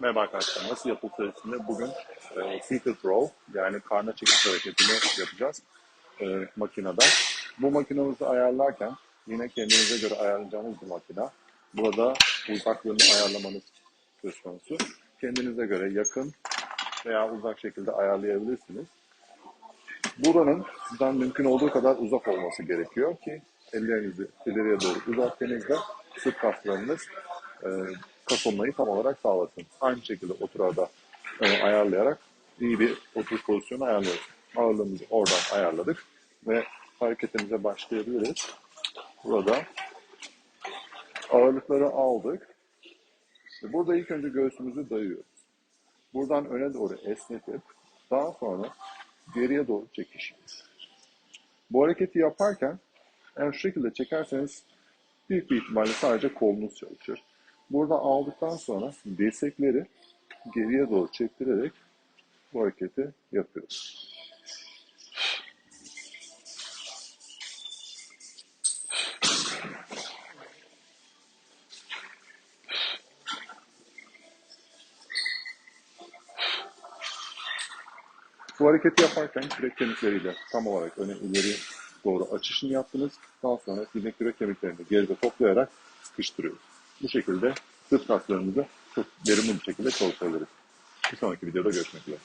Merhaba arkadaşlar. Nasıl yapıl serisinde bugün e, seated row yani karna çekiş hareketini yapacağız e, makinede. Bu makinemizi ayarlarken yine kendinize göre ayarlayacağınız bir makine. Burada uzaklığını ayarlamanız söz konusu. Kendinize göre yakın veya uzak şekilde ayarlayabilirsiniz. Buranın sizden mümkün olduğu kadar uzak olması gerekiyor ki ellerinizi ileriye doğru uzatkenizde sırt kaslarınız e, kasılmayı tam olarak sağlasın. Aynı şekilde oturada e, ayarlayarak iyi bir oturuş pozisyonu ayarlıyoruz. Ağırlığımızı oradan ayarladık ve hareketimize başlayabiliriz. Burada ağırlıkları aldık. İşte burada ilk önce göğsümüzü dayıyoruz. Buradan öne doğru esnetip daha sonra geriye doğru çekişiyoruz. Bu hareketi yaparken eğer şu şekilde çekerseniz büyük bir ihtimalle sadece kolunuz çalışır. Burada aldıktan sonra dirsekleri geriye doğru çektirerek bu hareketi yapıyoruz. Bu hareketi yaparken kürek kemikleriyle tam olarak öne ileri doğru açışını yaptınız. Daha sonra yine kürek kemiklerini geride toplayarak sıkıştırıyoruz. Bu şekilde sırt kaslarımızı çok verimli bir şekilde çalıştırabiliriz. Bir sonraki videoda görüşmek üzere.